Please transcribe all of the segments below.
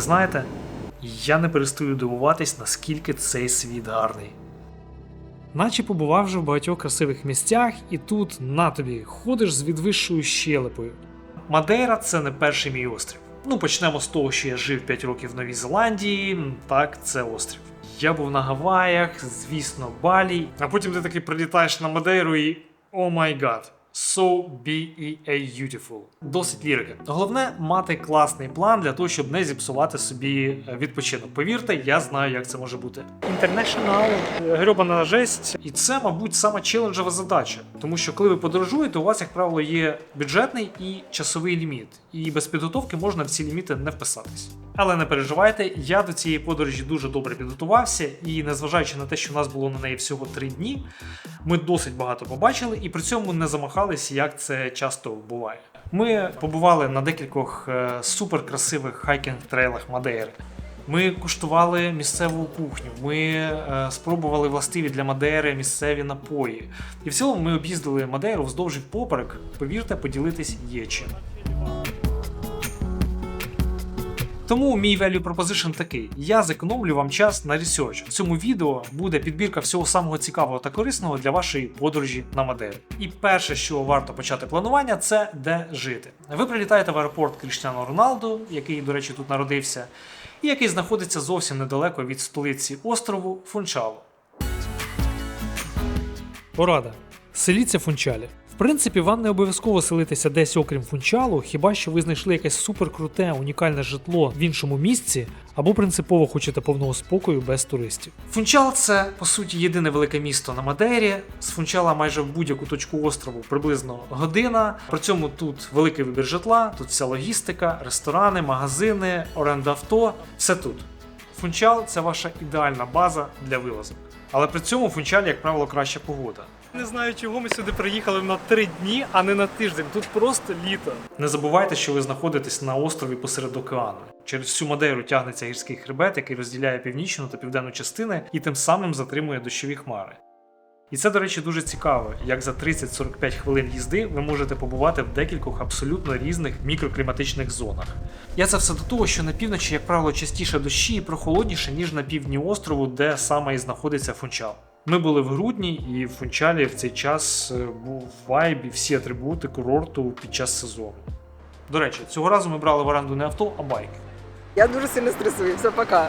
ви знаєте, я не перестаю дивуватись, наскільки цей світ гарний. Наче побував вже в багатьох красивих місцях, і тут на тобі ходиш з відвищою щелепою. Мадейра це не перший мій острів. Ну, почнемо з того, що я жив 5 років в Новій Зеландії. Так, це острів. Я був на Гаваях, звісно, Балі. А потім ти таки прилітаєш на Мадейру і. О май гад. So beautiful. Досить лірики. Головне мати класний план для того, щоб не зіпсувати собі е, відпочинок. Повірте, я знаю, як це може бути. International, е, грьобана жесть. І це, мабуть, сама челенджова задача. Тому що коли ви подорожуєте, у вас, як правило, є бюджетний і часовий ліміт. І без підготовки можна в ці ліміти не вписатись. Але не переживайте, я до цієї подорожі дуже добре підготувався, і незважаючи на те, що у нас було на неї всього три дні, ми досить багато побачили і при цьому не замахались, як це часто буває. Ми побували на декількох е, суперкрасивих хайкінг-трейлах Мадейри. Ми куштували місцеву кухню, ми е, спробували властиві для Мадейри місцеві напої. І в цілому ми об'їздили Мадейру вздовж і впоперек. Повірте, поділитись є чим. Тому мій value proposition такий: я зекономлю вам час на research. В цьому відео буде підбірка всього самого цікавого та корисного для вашої подорожі на Мадейру. І перше, що варто почати планування, це де жити. Ви прилітаєте в аеропорт Кріштіану Роналду, який, до речі, тут народився, і який знаходиться зовсім недалеко від столиці острову Фунчало. Порада. Селіться Фунчалі. Принципі, вам не обов'язково селитися десь окрім Фунчалу, хіба що ви знайшли якесь суперкруте, унікальне житло в іншому місці, або принципово хочете повного спокою без туристів. Фунчал це по суті єдине велике місто на Мадейрі. З Фунчала майже в будь-яку точку острову приблизно година. При цьому тут великий вибір житла, тут вся логістика, ресторани, магазини, оренда авто все тут. Фунчал це ваша ідеальна база для вилазок. Але при цьому Фунчалі, як правило, краща погода. Не знаю, чого ми сюди приїхали на три дні, а не на тиждень. Тут просто літо. Не забувайте, що ви знаходитесь на острові посеред океану. Через всю Мадейру тягнеться гірський хребет, який розділяє північну та південну частини і тим самим затримує дощові хмари. І це, до речі, дуже цікаво, як за 30-45 хвилин їзди ви можете побувати в декількох абсолютно різних мікрокліматичних зонах. Я це все до того, що на півночі, як правило, частіше дощі і прохолодніше, ніж на півдні острову, де саме і знаходиться Фунчал. Ми були в грудні, і в Фунчалі в цей час е, був вайб і всі атрибути курорту під час сезону. До речі, цього разу ми брали в оренду не авто, а байк. Я дуже сильно стресую. Все, пока.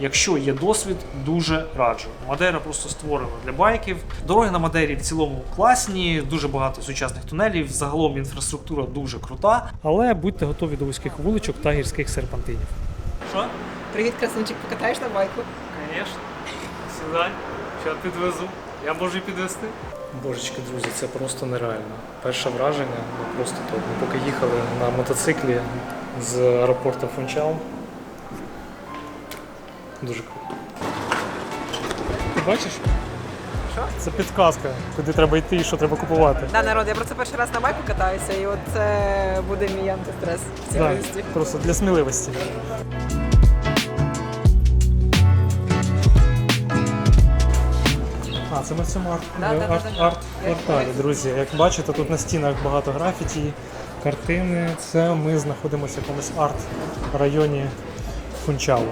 Якщо є досвід, дуже раджу. Мадейра просто створена для байків. Дороги на Мадейрі в цілому класні, дуже багато сучасних тунелів. Загалом інфраструктура дуже крута. Але будьте готові до вузьких вуличок та гірських серпантинів. Що? Привіт, красунчик, покатаєш на байку? Звісно. Сідай, що підвезу. Я можу і підвезти. Божечки, друзі, це просто нереально. Перше враження, ну просто топ. Ми поки їхали на мотоциклі з аеропорту Фунчал. Дуже круто. Ти бачиш? Що? Це підказка, куди треба йти і що треба купувати. Да, народ, я просто перший раз на байку катаюся, і от це буде мій антистрес в цій Да, просто для сміливості. Це ми в цьому арт, Да, да, да, арт, арт кварталі, друзі. Як бачите, тут на стінах багато графіті, картини. Це ми знаходимося в якомусь арт-районі Фунчалу.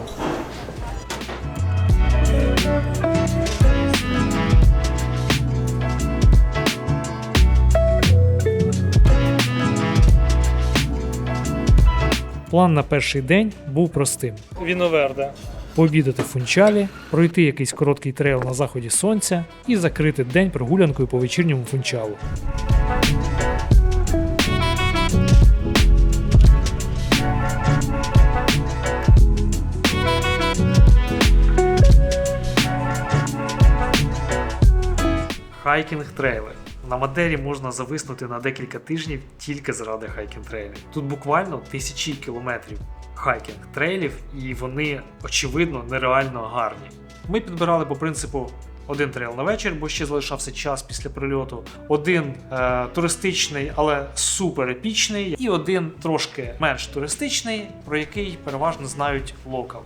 План на перший день був простим. Віноверде. Пообідати в фунчалі, пройти якийсь короткий трейл на заході сонця і закрити день прогулянкою по вечірньому фунчалу. Хайкінг трейли. На Мадері можна зависнути на декілька тижнів тільки заради хайкінг трейлів. Тут буквально тисячі кілометрів хайкінг трейлів, і вони очевидно нереально гарні. Ми підбирали по принципу. Один трейл на вечір, бо ще залишався час після прильоту. Один е, туристичний, але супер епічний, і один трошки менш туристичний, про який переважно знають локали.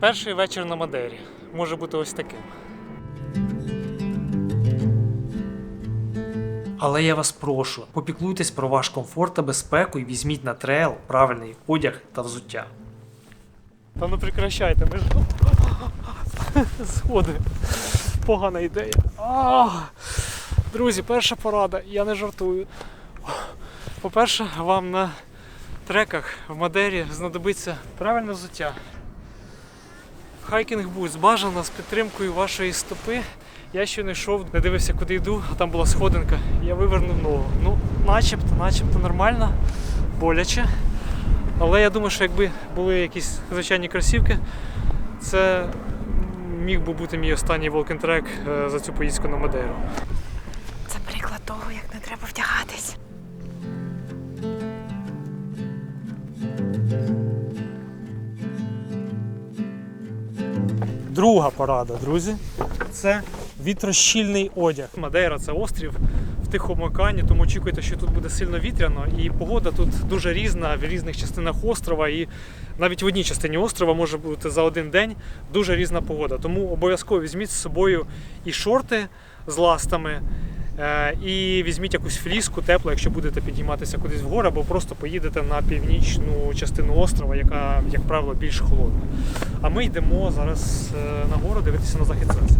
Перший вечір на Мадері може бути ось таким. Але я вас прошу, попіклуйтесь про ваш комфорт та безпеку і візьміть на трейл правильний одяг та взуття. Та ну прекращайте, ми ж сходи. Погана ідея. Друзі, перша порада, я не жартую. По-перше, вам на треках в Мадері знадобиться правильне взуття. Хайкінг бутс бажано з підтримкою вашої стопи. Я ще не йшов, не дивився, куди йду, а там була сходинка. Я вивернув ногу. Ну, начебто, начебто нормально, боляче. Але я думаю, що якби були якісь звичайні кросівки, це міг би бути мій останній волкінг-трек за цю поїздку на Мадейру. Це приклад того, як не треба вдягатись. Друга порада, друзі, це вітрощільний одяг. Мадейра це острів в Тихому океані, тому очікуйте, що тут буде сильно вітряно, і погода тут дуже різна в різних частинах острова. І навіть в одній частині острова може бути за один день дуже різна погода. Тому обов'язково візьміть з собою і шорти з ластами. Е, І візьміть якусь фліску теплу, якщо будете підійматися кудись вгору, або просто поїдете на північну частину острова, яка, як правило, більш холодна. А ми йдемо зараз е, на гору дивитися на захід сонця.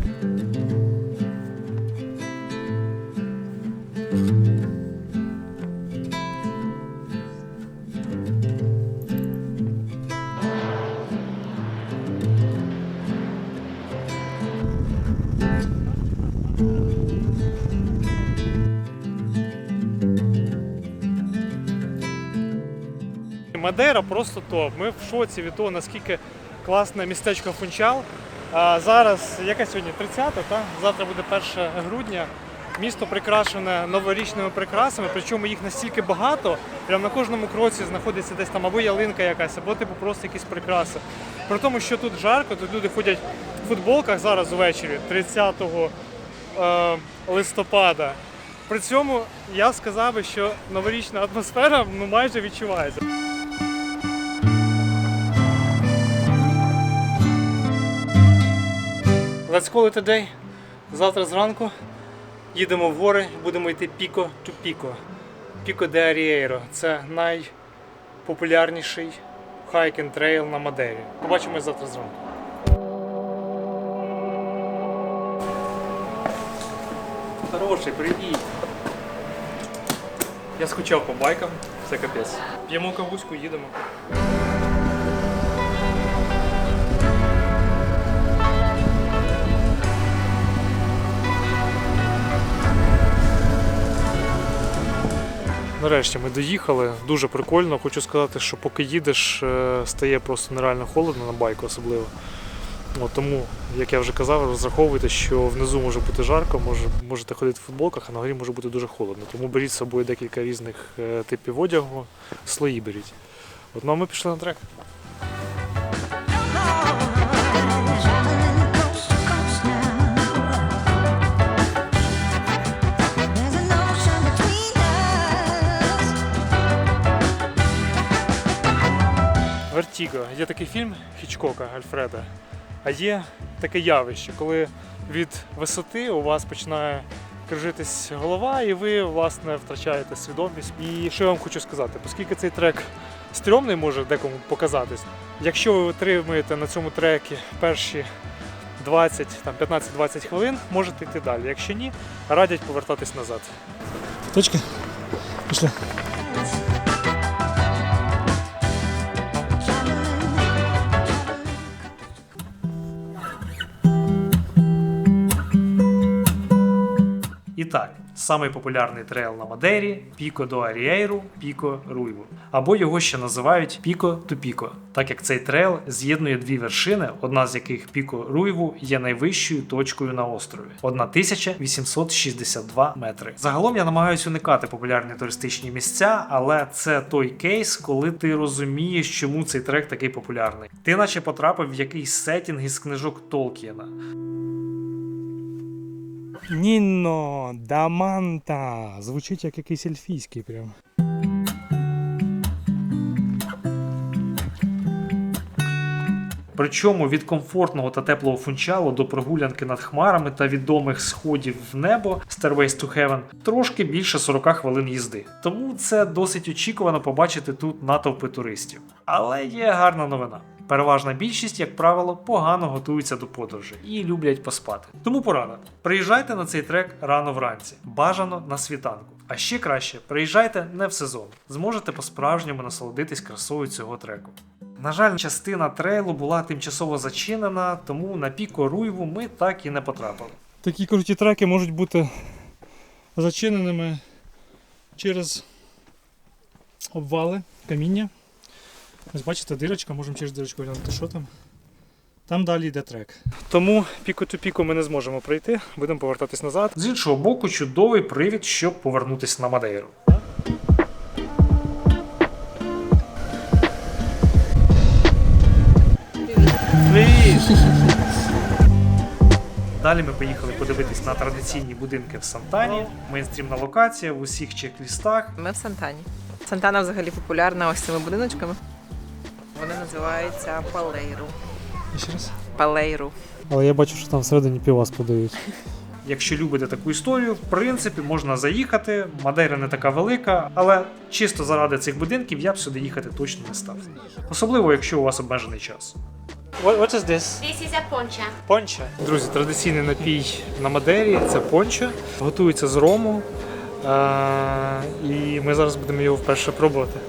Мадейра просто топ. Ми в шоці від того, наскільки класне містечко Фунчал. А зараз, яка сьогодні? 30 та? Завтра буде 1 грудня. Місто прикрашене новорічними прикрасами, причому їх настільки багато, прямо на кожному кроці знаходиться десь там або ялинка якась, або типу просто якісь прикраси. При тому, що тут жарко, тут люди ходять в футболках зараз увечері, 30 е, листопада. При цьому я сказав би, що новорічна атмосфера ну, майже відчувається. Let's call it a day. Завтра зранку їдемо в гори, будемо йти піко ту піко. Піко де Арієро. Це найпопулярніший хайкінг трейл на Мадері. Побачимось завтра зранку. Хороший, привіт. Я скучав по байкам, це капець. П'ємо кавуську, їдемо. Нарешті ми доїхали. Дуже прикольно. Хочу сказати, що поки їдеш, е, стає просто нереально холодно на байку особливо. От, тому, як я вже казав, розраховуйте, що внизу може бути жарко, може, можете ходити в футболках, а на горі може бути дуже холодно. Тому беріть з собою декілька різних е, типів одягу, слої беріть. От, ну а ми пішли на трек. Вертіго. Є такий фільм Хічкока Альфреда. А є таке явище, коли від висоти у вас починає кружитись голова, і ви власне втрачаєте свідомість. І що я вам хочу сказати, оскільки цей трек стрьомний може декому показатись, якщо ви витримуєте на цьому трекі перші 20, там 15-20 хвилин, можете йти далі. Якщо ні, радять повертатись назад. Точка. Пішли. Так, самий популярний трейл на Мадері Піко до Арієру, Піко Руйву. Або його ще називають Піко ту Піко, так як цей трейл з'єднує дві вершини, одна з яких Піко Руйву є найвищою точкою на острові 1862 метри. Загалом я намагаюся уникати популярні туристичні місця, але це той кейс, коли ти розумієш, чому цей трек такий популярний. Ти наче потрапив в якийсь сетінг із книжок Толкіна. Ніно Даманта. Звучить як якийсь ельфійський прям. Причому від комфортного та теплого фунчалу до прогулянки над хмарами та відомих сходів в небо Stairways to Heaven трошки більше 40 хвилин їзди. Тому це досить очікувано побачити тут натовпи туристів. Але є гарна новина. Переважна більшість, як правило, погано готуються до подорожі і люблять поспати. Тому порада: приїжджайте на цей трек рано вранці, бажано на світанку. А ще краще, приїжджайте не в сезон, зможете по-справжньому насолодитись красою цього треку. На жаль, частина трейлу була тимчасово зачинена, тому на піко Руйву ми так і не потрапили. Такі круті треки можуть бути зачиненими через обвали, каміння. Ось бачите, дирочка, можемо через дирочку глянути, що там. Там далі йде трек. Тому піку ту піку ми не зможемо пройти, будемо повертатись назад. З іншого боку, чудовий привід, щоб повернутися на Мадейру. Привіт! Далі ми поїхали подивитись на традиційні будинки в Сантані. Мейнстрімна локація в усіх чек-лістах. Ми в Сантані. Сантана взагалі популярна ось цими будиночками. Вони називаються Палейру. І ще раз. Палейру. Але я бачу, що там всередині півас подають. Якщо любите таку історію, в принципі, можна заїхати. Мадейра не така велика, але чисто заради цих будинків я б сюди їхати точно не став. Особливо, якщо у вас обмежений час. What, what is this? This is a poncha. Понча. Друзі, традиційний напій на Мадері це пончо. Готується з рому. А, і ми зараз будемо його вперше пробувати.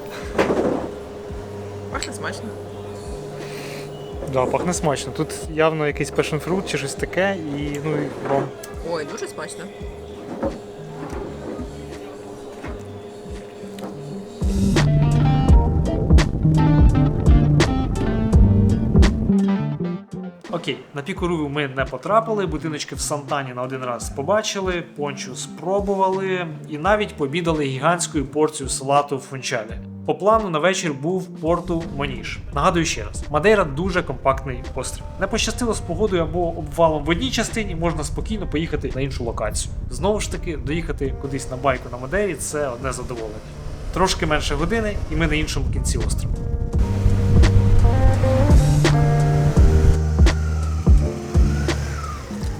Смачно. Да, пахне смачно. Тут явно якийсь пешенфрут чи щось таке, і ну і ром. Ой, дуже смачно. Окей, на піку Руві ми не потрапили, будиночки в Сантані на один раз побачили, пончу спробували і навіть побідали гігантською порцію салату в фунчалі. По плану на вечір був порту Моніш. Нагадую ще раз, Мадейра дуже компактний острів. Не пощастило з погодою або обвалом в одній частині, можна спокійно поїхати на іншу локацію. Знову ж таки, доїхати кудись на байку на Мадейрі це одне задоволення. Трошки менше години, і ми на іншому кінці острова.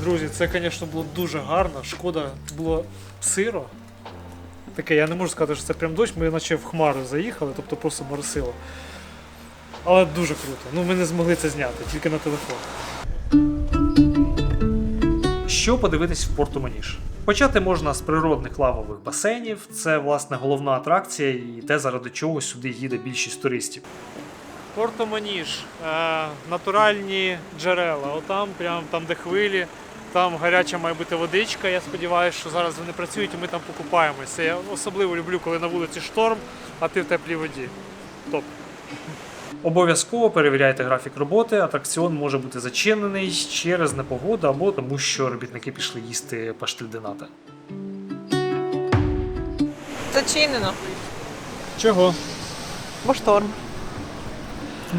Друзі, це, звісно, було дуже гарно. Шкода, було сиро. Таке, я не можу сказати, що це прям дощ, ми наче в хмару заїхали, тобто просто моросило. Але дуже круто. Ну ми не змогли це зняти, тільки на телефон. Що подивитись в порту Маніш? Почати можна з природних лавових басейнів. Це власне головна атракція і те, заради чого сюди їде більшість туристів. Порто Маніш, е, натуральні джерела. Отам, прям там, де хвилі, там гаряча має бути водичка. Я сподіваюся, що зараз вони працюють і ми там покупаємося. Я особливо люблю, коли на вулиці шторм, а ти в теплій воді. Топ. Обов'язково перевіряйте графік роботи. Атракціон може бути зачинений через непогоду або тому, що робітники пішли їсти паштель дената. Зачинено. Чого? Бо шторм.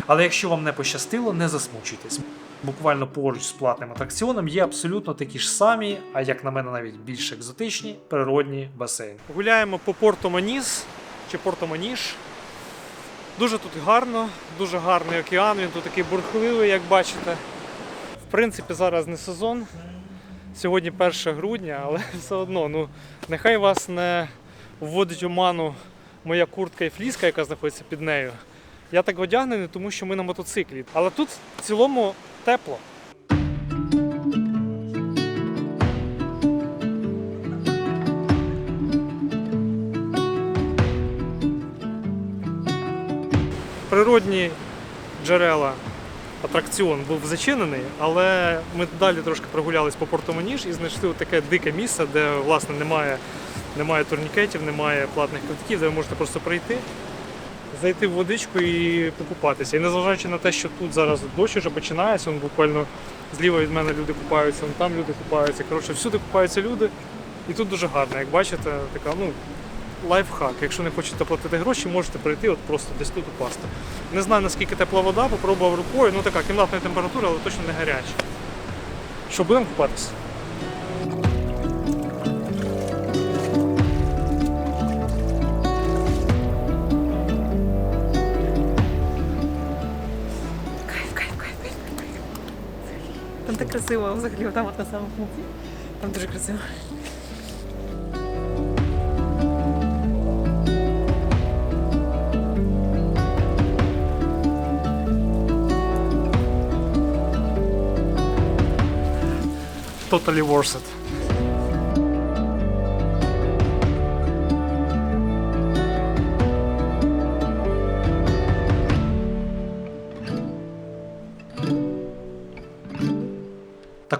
Але якщо вам не пощастило, не засмучуйтесь. Буквально поруч з платним атракціоном є абсолютно такі ж самі, а як на мене навіть більш екзотичні природні басейни. Гуляємо по Порто Маніс чи Порто Маніш. Дуже тут гарно, дуже гарний океан, він тут такий бурхливий, як бачите. В принципі, зараз не сезон. Сьогодні 1 грудня, але все одно, ну, нехай вас не вводить у ману моя куртка і фліска, яка знаходиться під нею. Я так одягнений, тому що ми на мотоциклі. Але тут в цілому тепло. Природні джерела атракціон був зачинений, але ми далі трошки прогулялись по порту Маніж і знайшли таке дике місце, де власне немає, немає турнікетів, немає платних квитків, де ви можете просто прийти, зайти в водичку і покупатися. І незважаючи на те, що тут зараз дощ вже починається, он буквально зліва від мене люди купаються, вон там люди купаються. Коротше, всюди купаються люди. І тут дуже гарно, як бачите, така, ну, лайфхак. Якщо не хочете платити гроші, можете прийти от просто десь тут упасти. Не знаю наскільки тепла вода, попробував рукою. Ну така кімнатна температура, але точно не гаряча. Що, будемо купатися? красиво взагалі там от на самому кінці. Там дуже красиво. Totally worth it.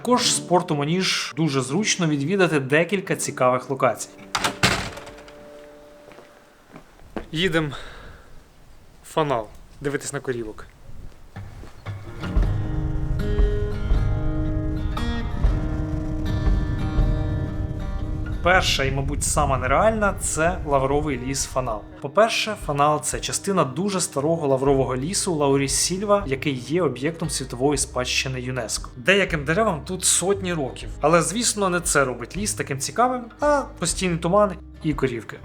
Також спорту Маніж дуже зручно відвідати декілька цікавих локацій. Їдемо фанал, дивитись на корівок. Перша і, мабуть, сама нереальна це лавровий ліс Фанал. По-перше, Фанал це частина дуже старого лаврового лісу Лауріс Сільва, який є об'єктом світової спадщини ЮНЕСКО. Деяким деревам тут сотні років, але звісно, не це робить ліс таким цікавим, а постійний туман і корівки.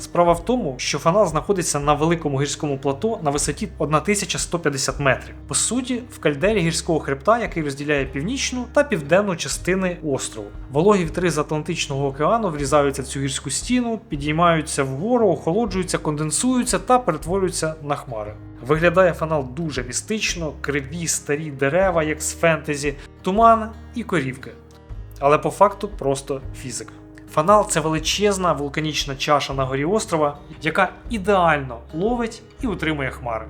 Справа в тому, що фанал знаходиться на великому гірському плато на висоті 1150 метрів. По суті, в кальдері гірського хребта, який розділяє північну та південну частини острову. Вологі вітри з Атлантичного океану врізаються в цю гірську стіну, підіймаються вгору, охолоджуються, конденсуються та перетворюються на хмари. Виглядає фанал дуже містично, криві старі дерева, як з фентезі, туман і корівки. Але по факту просто фізика. Фанал це величезна вулканічна чаша на горі острова, яка ідеально ловить і утримує хмари.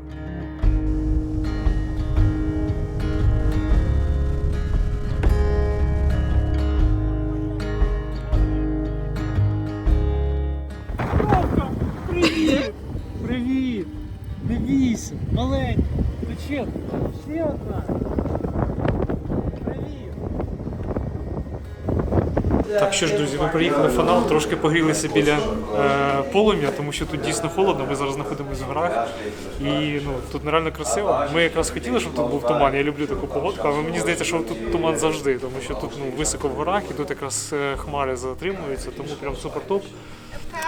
Привіт! Привіт! Бійся, маленька. Ще одна. Так що ж, друзі, ми приїхали в фанал, трошки погрілися біля е, полум'я, тому що тут дійсно холодно. Ми зараз знаходимося в горах. І ну, тут нереально красиво. Ми якраз хотіли, щоб тут був туман. Я люблю таку погодку, але мені здається, що тут туман завжди, тому що тут ну, високо в горах і тут якраз е, хмари затримуються, тому прям супер топ.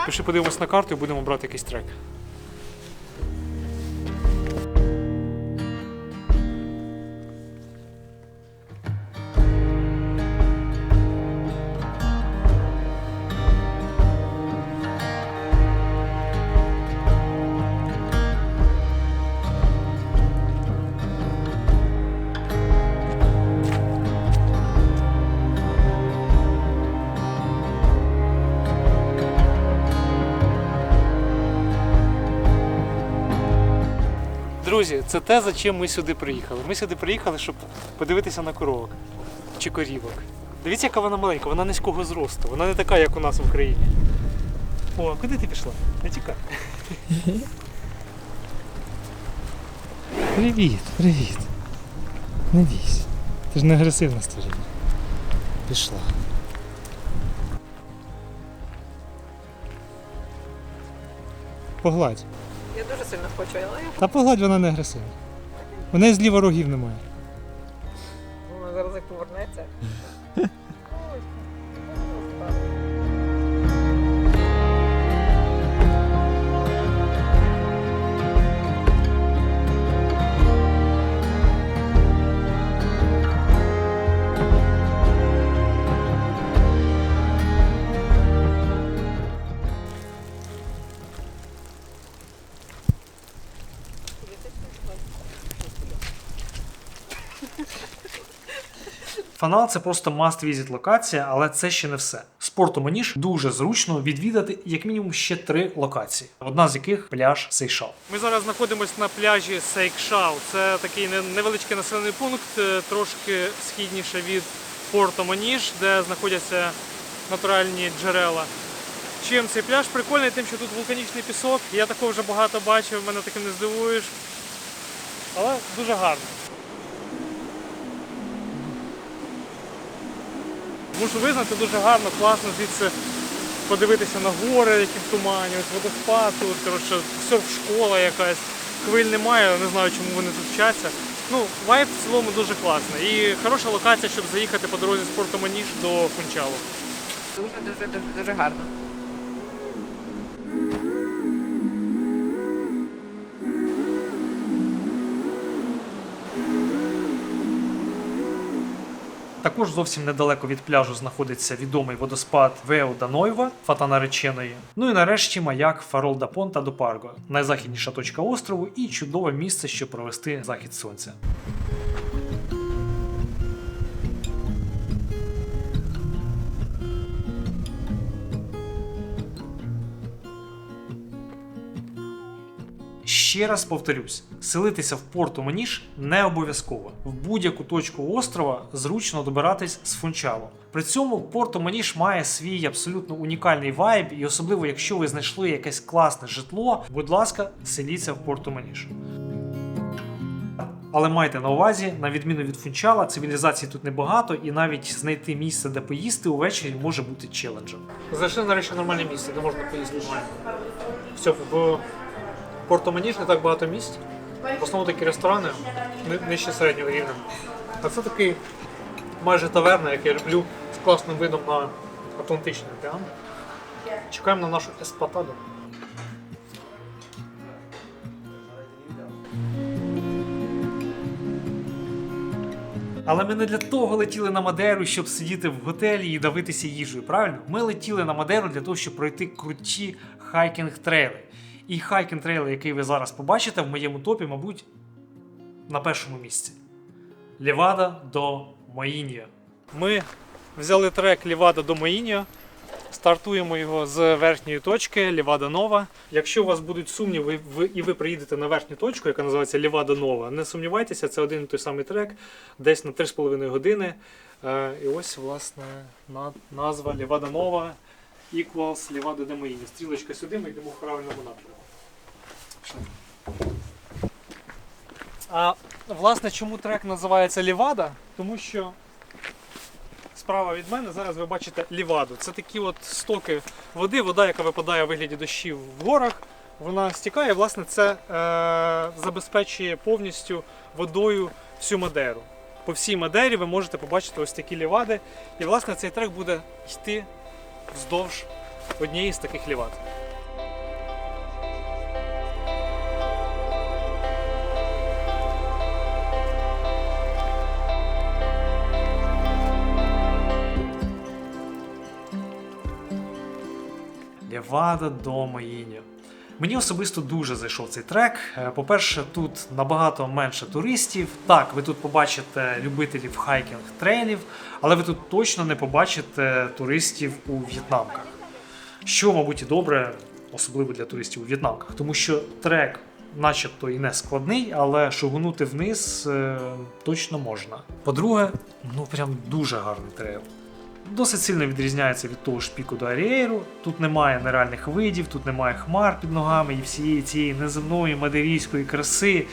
Пішли подивимось на карту і будемо брати якийсь трек. Друзі, це те, за чим ми сюди приїхали. Ми сюди приїхали, щоб подивитися на коровок чи корівок. Дивіться, яка вона маленька, вона низького зросту. Вона не така, як у нас в Україні. О, куди ти пішла? Не тікай. Привіт, привіт. Не бійся. Ти ж не агресивна створіння. Пішла. Погладь. Я дуже сильно хочу, але я Та погладь вона не агресивна. У неї зліва рогів немає. вона зараз як повернеться. Фанал це просто must visit локація, але це ще не все. Спорту Моніж дуже зручно відвідати як мінімум ще три локації, одна з яких пляж Сейшал. Ми зараз знаходимося на пляжі Сейкшау. Це такий невеличкий населений пункт, е, трошки східніше від порту Моніж, де знаходяться натуральні джерела. Чим цей пляж прикольний, тим, що тут вулканічний пісок. Я такого вже багато бачив, мене таким не здивуєш. Але дуже гарно. Мушу визнати, дуже гарно, класно звідси подивитися на гори, які в тумані, ось водоспад тут, коротше, серф-школа якась. Хвиль немає, не знаю, чому вони тут вчаться. Ну, вайб в цілому дуже класний. І хороша локація, щоб заїхати по дорозі з Порто Маніж до Фунчалу. Дуже, дуже, дуже, гарно. Також зовсім недалеко від пляжу знаходиться відомий водоспад Вео Данойва, фата нареченої. Ну і нарешті маяк Фарол да Понта до Парго, найзахідніша точка острову і чудове місце, щоб провести захід сонця. Ще раз повторюсь, селитися в порту Маніш не обов'язково. В будь-яку точку острова зручно добиратись з фунчалу. При цьому порту Маніш має свій абсолютно унікальний вайб, і особливо, якщо ви знайшли якесь класне житло, будь ласка, селіться в порту Маніш. Але майте на увазі, на відміну від фунчала, цивілізації тут небагато, і навіть знайти місце, де поїсти увечері може бути челенджем. Знайшли нарешті нормальне місце, де можна поїсти нормально. Все, в Порто Маніж не так багато місць. В основному такі ресторани нижче середнього рівня. А це такий майже таверна, як я люблю, з класним видом на Атлантичний океан. Чекаємо на нашу еспатаду. Але ми не для того летіли на Мадеру, щоб сидіти в готелі і давитися їжею. Правильно? Ми летіли на Мадеру для того, щоб пройти круті хайкінг-трейли. І хайкінг-трейли, який ви зараз побачите в моєму топі, мабуть, на першому місці. Лівада до Моїнія. Ми взяли трек Лівада до Моїньо. Стартуємо його з верхньої точки Лівада Нова. Якщо у вас будуть сумніви ви- і ви приїдете на верхню точку, яка називається Лівада Нова, не сумнівайтеся, це один і той самий трек, десь на 3,5 години. Е, І ось, власне, назва Лівада Нова equals Лівада де Моїньо. Стрілочка сюди, ми йдемо в правильному напрямку. А власне, чому трек називається Лівада? Тому що справа від мене зараз ви бачите ліваду. Це такі от стоки води, вода, яка випадає у вигляді дощів в горах. Вона стікає, власне, це е, забезпечує повністю водою всю Мадеру. По всій Мадері ви можете побачити ось такі лівади. І власне цей трек буде йти вздовж однієї з таких лівад. Левада до Моїньо. Мені особисто дуже зайшов цей трек. Е, По-перше, тут набагато менше туристів. Так, ви тут побачите любителів хайкінг трейлів, але ви тут точно не побачите туристів у в'єтнамках. Що, мабуть, і добре, особливо для туристів у в'єтнамках, тому що трек, начебто, і не складний, але шугнути вниз е, точно можна. По-друге, ну прям дуже гарний трейл. Досить сильно відрізняється від того ж піку до Арієру. Тут немає нереальних видів, тут немає хмар під ногами і всієї цієї неземної мадерійської краси.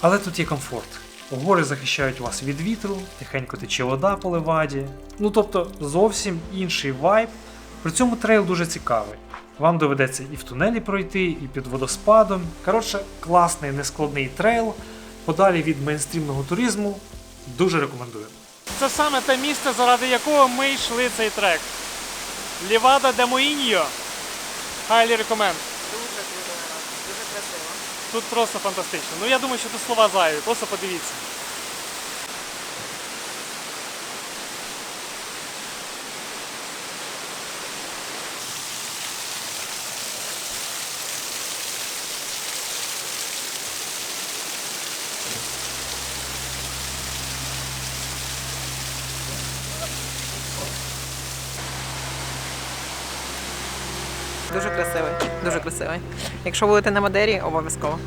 Але тут є комфорт. Гори захищають вас від вітру, тихенько тече вода по леваді. Ну тобто зовсім інший вайб. При цьому трейл дуже цікавий. Вам доведеться і в тунелі пройти, і під водоспадом. Коротше, класний нескладний трейл, подалі від мейнстрімного туризму. Дуже рекомендую. Це саме те місце, заради якого ми йшли цей трек. Лівада де Моїньо. Highly recommend. Дуже круто, дуже красиво. Тут просто фантастично. Ну я думаю, що тут слова зайві, просто подивіться. Дуже красивий, дуже красивий. Якщо будете на Мадері, обов'язково.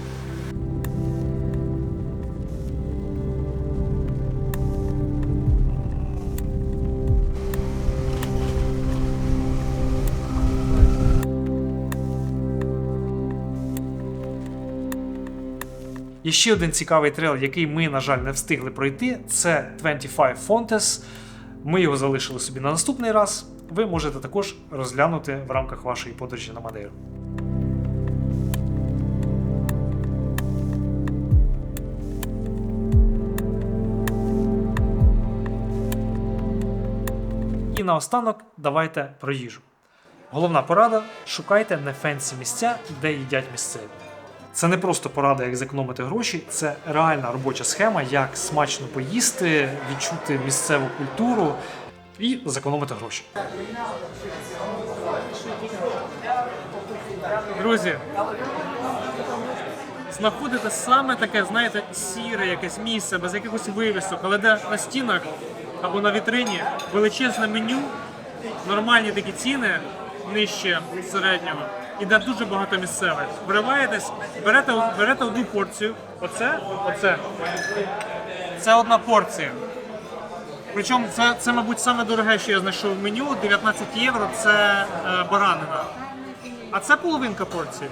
І ще один цікавий трейл, який ми, на жаль, не встигли пройти, це 25 Fontes. Ми його залишили собі на наступний раз. Ви можете також розглянути в рамках вашої подорожі на Мадейру. Наостанок давайте про їжу. Головна порада: шукайте не фенсі місця, де їдять місцеві. Це не просто порада, як зекономити гроші, це реальна робоча схема, як смачно поїсти, відчути місцеву культуру і зекономити гроші. Друзі, знаходите саме таке, знаєте, сіре якесь місце, без якихось вивісок, але де на стінах або на вітрині величезне меню, нормальні такі ціни нижче середнього, і де дуже багато місцевих. Вриваєтесь, берете, берете одну порцію. Оце, оце. Це одна порція. Причому це, це, мабуть, саме дороге, що я знайшов в меню. 19 євро це е, баранина. А це половинка порції.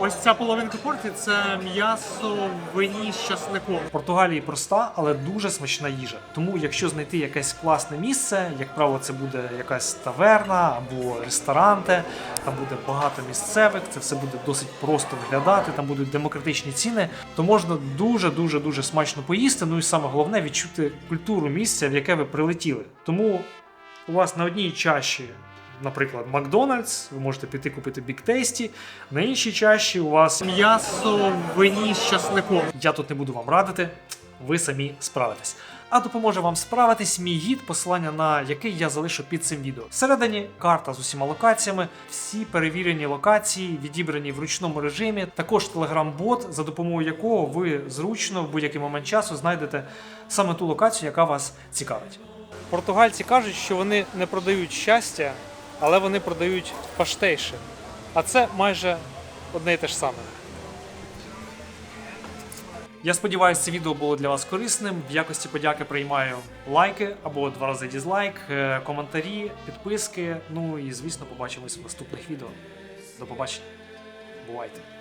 Ось ця половинка порції це м'ясо в вині з часником. В Португалії проста, але дуже смачна їжа. Тому, якщо знайти якесь класне місце, як правило, це буде якась таверна або ресторанте, там буде багато місцевих, це все буде досить просто виглядати, там будуть демократичні ціни, то можна дуже дуже дуже смачно поїсти. Ну і саме головне відчути культуру місця, в яке ви прилетіли. Тому у вас на одній чаші. Наприклад, Макдональдс, ви можете піти купити Tasty, на іншій чаші у вас М'ясо вині з часником. я тут не буду вам радити, ви самі справитесь. А допоможе вам справитись мій гід, посилання на який я залишу під цим відео. Всередині карта з усіма локаціями, всі перевірені локації, відібрані в ручному режимі. Також телеграм-бот, за допомогою якого ви зручно в будь-який момент часу знайдете саме ту локацію, яка вас цікавить. Португальці кажуть, що вони не продають щастя, але вони продають паштейши. А це майже одне і те ж саме. Я сподіваюся, це відео було для вас корисним. В якості подяки приймаю лайки або два рази дізлайк, е, коментарі, підписки. Ну і звісно, побачимось в наступних відео. До побачення. Бувайте!